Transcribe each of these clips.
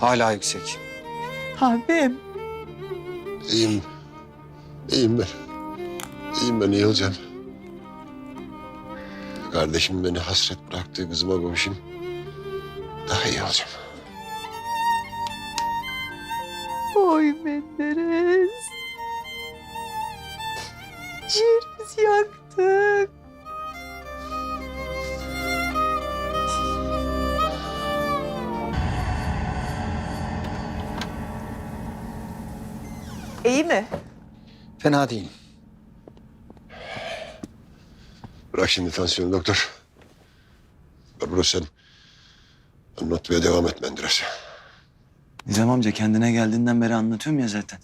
Hala yüksek. Abim. İyiyim. İyiyim ben. İyiyim ben iyi olacağım. Kardeşim beni hasret bıraktığı kızıma kavuşayım. Daha iyi olacağım. Oy Menderes. Ciğerimizi yaktık. İyi mi? Fena değil. Bırak şimdi tansiyonu doktor. Barbaros sen anlatmaya devam et Menderes. Nizam amca kendine geldiğinden beri anlatıyorum ya zaten.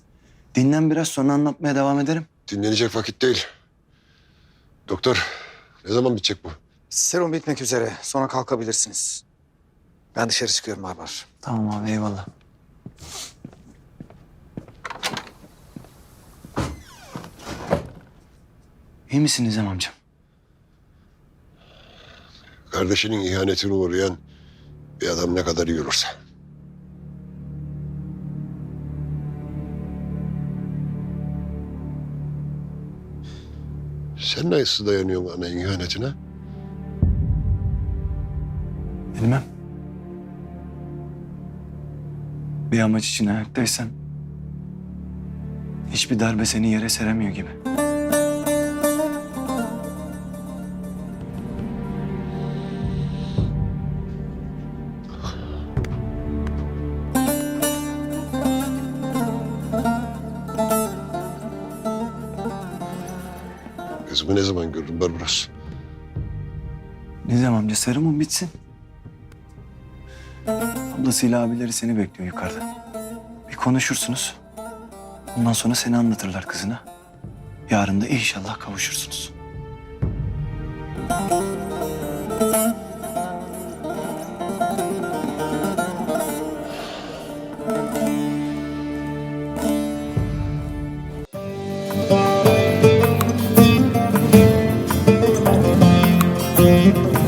Dinlen biraz sonra anlatmaya devam ederim. Dinlenecek vakit değil. Doktor ne zaman bitecek bu? Serum bitmek üzere. Sonra kalkabilirsiniz. Ben dışarı çıkıyorum Barbar. Tamam abi eyvallah. İyi misin Nizam amcam? Kardeşinin ihanetine uğrayan bir adam ne kadar iyi olursa. Sen nasıl dayanıyorsun ana ihanetine? Bilmem. Bir amaç için ayaktaysan hiçbir darbe seni yere seremiyor gibi. Kızımı ne zaman gördün Barbaros? Nizam amca serumun bitsin. Ablasıyla abileri seni bekliyor yukarıda. Bir konuşursunuz. Ondan sonra seni anlatırlar kızına. Yarın da inşallah kavuşursunuz. Müzik